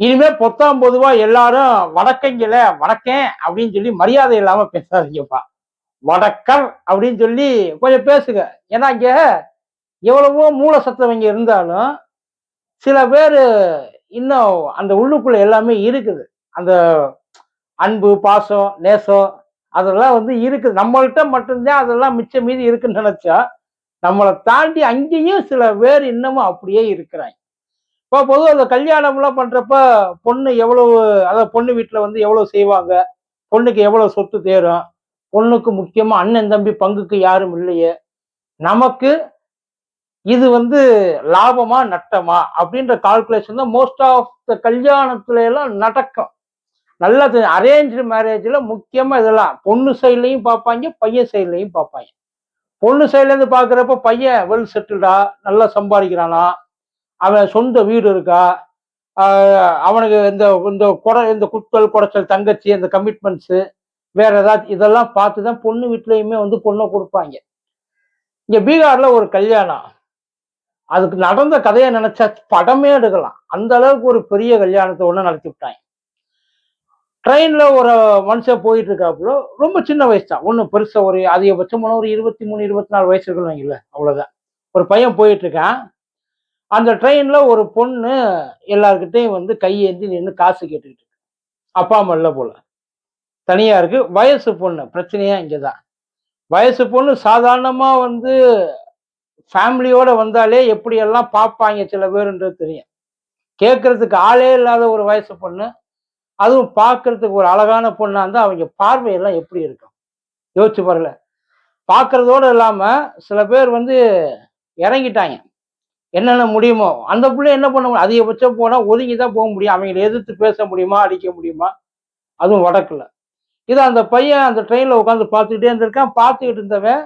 இனிமே பொத்தாம் பொதுவா எல்லாரும் வடக்கங்கில வடக்கேன் அப்படின்னு சொல்லி மரியாதை இல்லாம பேசாதீங்கப்பா. வடக்கர் அப்படின்னு சொல்லி கொஞ்சம் பேசுங்க. ஏன்னா இங்க எவ்வளவோ மூல சத்தவங்க இருந்தாலும் சில பேர் இன்னும் அந்த உள்ளுக்குள்ள எல்லாமே இருக்குது. அந்த அன்பு பாசம் நேசம் அதெல்லாம் வந்து இருக்குது. நம்மள்கிட்ட மட்டும்தான் அதெல்லாம் மிச்சம் மீதி இருக்குன்னு நினைச்சா நம்மளை தாண்டி அங்கேயும் சில பேர் இன்னமும் அப்படியே இருக்கிறாங்க. இப்போ பொதுவாக அந்த கல்யாணம்லாம் பண்ணுறப்ப பொண்ணு எவ்வளவு அதாவது பொண்ணு வீட்டில் வந்து எவ்வளோ செய்வாங்க? பொண்ணுக்கு எவ்வளோ சொத்து தேரும்? பொண்ணுக்கு முக்கியமாக அண்ணன் தம்பி பங்குக்கு யாரும் இல்லையே? நமக்கு இது வந்து லாபமா நட்டமா? அப்படின்ற கால்குலேஷன் தான் மோஸ்ட் ஆஃப் த கல்யாணத்துல எல்லாம் நடக்கும். நல்லா அரேஞ்சு மேரேஜில் முக்கியமாக இதெல்லாம். பொண்ணு சைட்லையும் பார்ப்பாங்க பையன் சைட்லையும் பார்ப்பாங்க. பொண்ணு சைட்லேருந்து பார்க்குறப்ப பையன் வெல் செட்டில்டா நல்லா சம்பாதிக்கிறானா? அவன் சொந்த வீடு இருக்கா? அவனுக்கு இந்த இந்த குறை இந்த குத்தல் குடைச்சல் தங்கச்சி இந்த கமிட்மெண்ட்ஸு வேற ஏதாச்சும் இதெல்லாம் பார்த்து தான் பொண்ணு வீட்லேயுமே வந்து பொண்ணை கொடுப்பாங்க. இங்கே பீகாரில் ஒரு கல்யாணம். அதுக்கு நடந்த கதையை நினைச்சா படமே எடுக்கலாம். அந்த அளவுக்கு ஒரு பெரிய கல்யாணத்தை ஒன்று நடத்தி விட்டாங்க. ட்ரெயினில் ஒரு மனுஷன் போயிட்டு இருக்காப்புல ரொம்ப சின்ன வயசு தான். ஒன்றும் பெருசாக ஒரு அதிகபட்சம் போனால் ஒரு இருபத்தி மூணு இருபத்தி நாலு வயசு இருக்கணும் இல்லை அவ்வளோதான் ஒரு பையன் போயிட்டு இருக்கான். அந்த ட்ரெயினில் ஒரு பொண்ணு எல்லாருக்கிட்டையும் வந்து கையேந்தி நின்று காசு கேட்டுக்கிட்டு இருக்கு. அப்பா அம்மா இல்லை போல. தனியாக இருக்கு. வயசு பொண்ணு. பிரச்சனையே இங்கே தான் வயசு பொண்ணு சாதாரணமாக வந்து ஃபேமிலியோடு வந்தாலே எப்படியெல்லாம் பார்ப்பாங்க சில பேருன்றது தெரியும். கேட்கறதுக்கு ஆளே இல்லாத ஒரு வயசு பொண்ணு அதுவும் பார்க்கறதுக்கு ஒரு அழகான பொண்ணாக இருந்தால் அவங்க பார்வையெல்லாம் எப்படி இருக்கும்? யோசிச்சு பாருல பார்க்கறதோட இல்லாமல் சில பேர் வந்து இறங்கிட்டாங்க. என்னென்ன முடியுமோ அந்த பிள்ளை என்ன பண்ண முடியும்? அதிகபட்சம் போனால் ஒதுங்கி தான் போக முடியும். அவங்களை எதிர்த்து பேச முடியுமா அடிக்க முடியுமா? அதுவும் வடக்கில். இது அந்த பையன் அந்த ட்ரெயினில் உட்காந்து பார்த்துக்கிட்டே இருந்திருக்கான். பார்த்துக்கிட்டு இருந்தவன்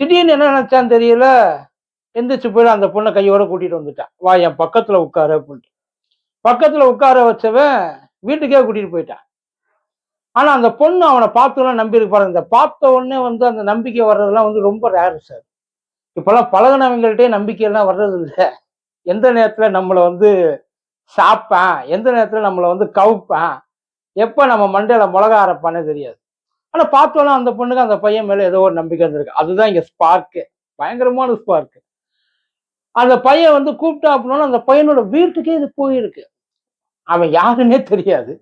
திடீர்னு என்ன நினச்சான்னு தெரியல. எந்திரிச்சு போய் அந்த பொண்ணை கையோட கூட்டிகிட்டு வந்துட்டான். வா என் பக்கத்தில் உட்காரு அப்படின்ட்டு. பக்கத்தில் உட்கார வச்சவன் வீட்டுக்கே கூட்டிகிட்டு போயிட்டான். ஆனால் அந்த பொண்ணு அவனை பார்த்துலாம் நம்பியிருக்கு பாருங்க. இந்த பார்த்த உடனே வந்து அந்த நம்பிக்கை வர்றதெல்லாம் வந்து ரொம்ப ரேர் சார் இப்பெல்லாம் பழகினவங்கள்ட்டே நம்பிக்கையெல்லாம் வர்றது இல்லை. எந்த நேரத்தில் நம்மளை வந்து சாப்பேன்? எந்த நேரத்தில் நம்மளை வந்து கவுப்பேன்? எப்போ நம்ம மண்டையில் மிளகா அரைப்பானே தெரியாது. ஆனால் பார்த்தோன்னா அந்த பொண்ணுக்கு அந்த பையன் மேலே ஏதோ ஒரு நம்பிக்கை இருந்திருக்கு அதுதான் இங்கே ஸ்பார்க்கு பயங்கரமான ஸ்பார்க்கு அந்த பையன் வந்து கூப்பிட்டா அப்படின்னா அந்த பையனோட வீட்டுக்கே இது போயிருக்கு. அவன் யாருன்னே தெரியாது.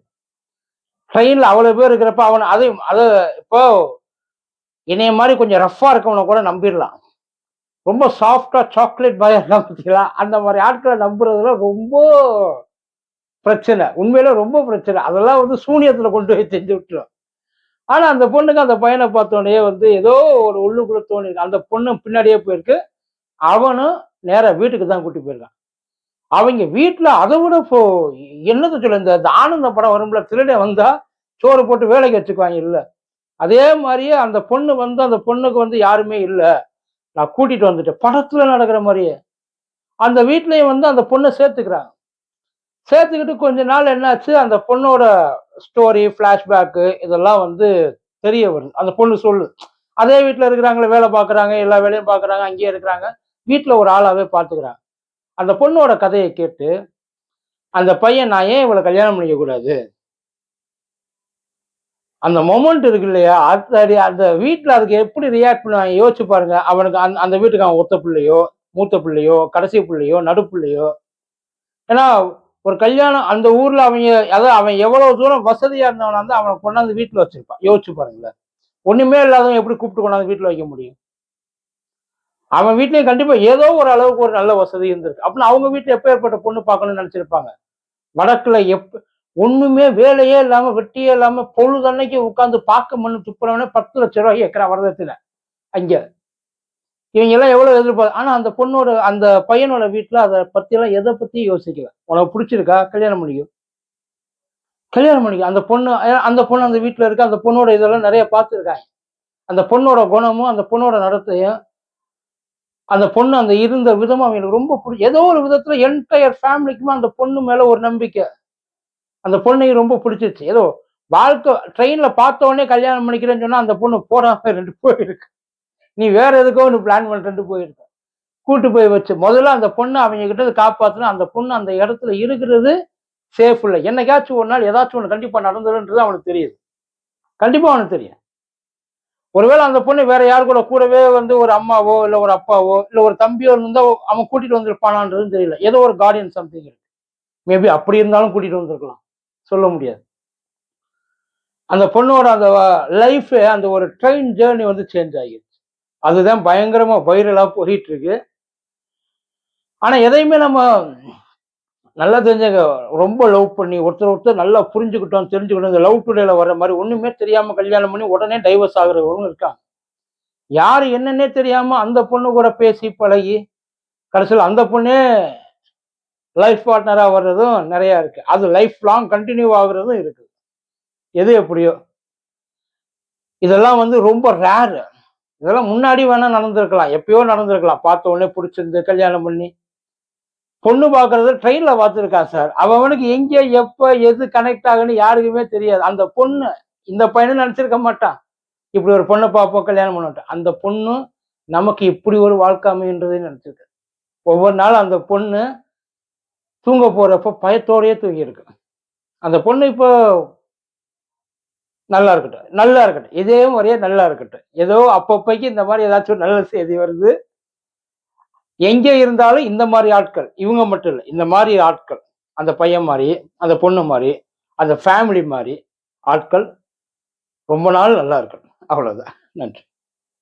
ட்ரெயினில் அவ்வளோ பேர் இருக்கிறப்ப அவன் அதையும் அது இப்போ இணைய மாதிரி கொஞ்சம் ரஃப்பாக இருக்கவனை கூட நம்பிடலாம். ரொம்ப சாஃப்டாக சாக்லேட் பயம் எல்லாம் பார்த்தீங்களா? அந்த மாதிரி ஆட்களை நம்புறதுல ரொம்ப பிரச்சனை. உண்மையில ரொம்ப பிரச்சனை. அதெல்லாம் வந்து சூனியத்தில் கொண்டு போய் செஞ்சு விட்டுரும். ஆனால் அந்த பொண்ணுக்கு அந்த பையனை பார்த்தோன்னே வந்து ஏதோ ஒரு உள்ளுக்குள்ள தோணிருக்கு அந்த பொண்ணு பின்னாடியே போயிருக்கு. அவனும் நேராக வீட்டுக்கு தான் கூட்டி போயிருக்கான். அவங்க வீட்டில் அதை விட இப்போ என்னது சொல்ல இந்த ஆனந்த படம் வரும்ல திருடே வந்தால் சோறு போட்டு வேலைக்கு வச்சுக்குவாங்க இல்லை. அதே மாதிரியே அந்த பொண்ணு வந்து அந்த பொண்ணுக்கு வந்து யாருமே இல்லை. நான் கூட்டிட்டு வந்துட்டேன். படத்துல நடக்கிற மாதிரியே. அந்த வீட்லயும் வந்து அந்த பொண்ணை சேர்த்துக்கிறாங்க. சேர்த்துக்கிட்டு கொஞ்ச நாள் என்னாச்சு அந்த பொண்ணோட ஸ்டோரி ஃப்ளாஷ்பேக்கு இதெல்லாம் வந்து தெரிய வருது. அந்த பொண்ணு சொல்லு. அதே வீட்டில் இருக்கிறாங்களே வேலை பார்க்குறாங்க எல்லா வேலையும் பார்க்குறாங்க அங்கேயே இருக்கிறாங்க. வீட்டில் ஒரு ஆளாகவே பார்த்துக்கிறாங்க. அந்த பொண்ணோட கதையை கேட்டு அந்த பையன் நான் ஏன் இவளை கல்யாணம் பண்ணிக்கக்கூடாது? அந்த மொமெண்ட் இருக்கு இல்லையா? அது அந்த வீட்டில் அதுக்கு எப்படி ரியாக்ட் பண்ணுவாங்க? யோசிச்சு பாருங்க. அவனுக்கு அந்த அந்த வீட்டுக்கு அவன் ஒத்த பிள்ளையோ மூத்த பிள்ளையோ கடைசி பிள்ளையோ நடு பிள்ளையோ. ஏன்னா ஒரு கல்யாணம் அந்த ஊர்ல அவங்க அதாவது அவன் எவ்வளவு தூரம் வசதியா இருந்தவனா வந்து அவனை கொண்டாந்து வீட்டில் வச்சிருப்பான். யோசிச்சு பாருங்களேன். ஒண்ணுமே இல்லாதவன் எப்படி கூப்பிட்டு கொண்டாந்து வீட்டில் வைக்க முடியும்? அவன் வீட்லயும் கண்டிப்பா ஏதோ ஒரு அளவுக்கு ஒரு நல்ல வசதி இருந்திருக்கு. அப்படின்னு அவங்க வீட்டுல எப்ப ஏற்பட்ட பொண்ணு பார்க்கணும்னு நினைச்சிருப்பாங்க. வடக்குல எப் ஒண்ணுமே வேலையே இல்லாம வெட்டியே இல்லாம பொழுதன்னைக்கு உட்காந்து பார்க்க மண்ணு துப்புறவனே பத்து லட்ச ரூபாய் ஏக்கரா வரதத்துல. அங்க. இவங்க எல்லாம் எவ்வளவு எதிர்பார்த்து ஆனா அந்த பொண்ணோட அந்த பையனோட வீட்டுல அதை பத்தி எல்லாம் எதை பத்தியும் யோசிக்கல. உனக்கு பிடிச்சிருக்கா? கல்யாணம் பண்ணிக்கும் கல்யாணம் பண்ணிக்க. அந்த பொண்ணு அந்த பொண்ணு அந்த வீட்டுல இருக்க? அந்த பொண்ணோட இதெல்லாம் நிறைய பார்த்துருக்காங்க. அந்த பொண்ணோட குணமும் அந்த பொண்ணோட நடத்தையும் அந்த பொண்ணு அந்த இருந்த விதமும் அவங்களுக்கு ரொம்ப பிடிச்சி ஏதோ ஒரு விதத்துல என்டையர் ஃபேமிலிக்குமே அந்த பொண்ணு மேல ஒரு நம்பிக்கை. அந்த பொண்ணுக்கு ரொம்ப பிடிச்சிருச்சு. ஏதோ வாழ்க்கை ட்ரெயின்ல பார்த்த உடனே கல்யாணம் பண்ணிக்கிறேன்னு சொன்னா அந்த பொண்ணு போடாம ரெண்டு போயிருக்கு. நீ வேற எதுக்கோ ஒன்று பிளான் பண்ணிட்டு போயிருக்க. கூட்டு போய் வச்சு முதல்ல அந்த பொண்ணு அவங்க கிட்ட காப்பாத்தணும் அந்த பொண்ணு அந்த இடத்துல இருக்கிறது சேஃப் இல்லை. என்னைக்காச்சும் ஒரு நாள் ஏதாச்சும் ஒன்று கண்டிப்பா நடந்துருன்றது அவனுக்கு தெரியுது. கண்டிப்பா அவனுக்கு தெரியும். ஒருவேளை அந்த பொண்ணு வேற யார் கூட கூடவே வந்து ஒரு அம்மாவோ இல்ல ஒரு அப்பாவோ இல்லை ஒரு தம்பியோ இருந்தால் அவன் கூட்டிட்டு வந்திருப்பானான்றதுன்னு தெரியல. ஏதோ ஒரு கார்டியன் சம்திங் இருக்கு. மேபி அப்படி இருந்தாலும் கூட்டிட்டு வந்திருக்கலாம். சொல்ல முடியாது. அந்த பொண்ணோட அந்த லைஃப் அந்த ஒரு ட்ரெயின் ஜேர்னி வந்து சேஞ்ச் ஆகிடுச்சு. அதுதான் பயங்கரமா வைரலாக போயிட்டு இருக்கு ஆனா எதையுமே நம்ம நல்லா தெரிஞ்சங்க ரொம்ப லவ் பண்ணி ஒருத்தர் ஒருத்தர் நல்லா புரிஞ்சுக்கிட்டோம் தெரிஞ்சுக்கிட்டோம் இந்த லவ் டுடேல வர்ற மாதிரி ஒன்றுமே தெரியாம கல்யாணம் பண்ணி உடனே டைவர்ஸ் ஆகுறவங்க இருக்காங்க. யாரு என்னன்னே தெரியாம அந்த பொண்ணு கூட பேசி பழகி கடைசியில் அந்த பொண்ணே லைஃப் பார்ட்னராக வர்றதும் நிறையா இருக்குது அது லைஃப் லாங் கண்டினியூ ஆகுறதும் இருக்குது. எது எப்படியோ. இதெல்லாம் வந்து ரொம்ப ரேரு இதெல்லாம் முன்னாடி வேணால் நடந்திருக்கலாம். எப்பயோ நடந்திருக்கலாம். பார்த்த உடனே பிடிச்சிருந்து கல்யாணம் பண்ணி. பொண்ணு பார்க்கறது ட்ரெயினில் பார்த்துருக்கான் சார் அவனுக்கு எங்கே எப்போ எது கனெக்ட் ஆகுன்னு யாருக்குமே தெரியாது. அந்த பொண்ணு இந்த பையனும் நினச்சிருக்க மாட்டான். இப்படி ஒரு பொண்ணை பார்ப்போம் கல்யாணம் பண்ணட்டான் அந்த பொண்ணு நமக்கு இப்படி ஒரு வாழ்க்கை அமைன்றதையும் நினச்சிருக்கு. ஒவ்வொரு நாளும் அந்த பொண்ணு தூங்க போகிறப்ப பயத்தோடயே தூங்கி இருக்கு. அந்த பொண்ணு இப்போ நல்லா இருக்கட்டும். நல்லா இருக்கட்டும். இதே முறையே நல்லா இருக்கட்டும். ஏதோ அப்பப்பைக்கு இந்த மாதிரி ஏதாச்சும் ஒரு நல்ல செய்தி வருது. எங்கே இருந்தாலும் இந்த மாதிரி ஆட்கள். இவங்க மட்டும் இல்லை. இந்த மாதிரி ஆட்கள். அந்த பையன் மாதிரி அந்த பொண்ணு மாதிரி அந்த ஃபேமிலி மாதிரி ஆட்கள் ரொம்ப நாள் நல்லா இருக்கணும் அவ்வளோதான் நன்றி.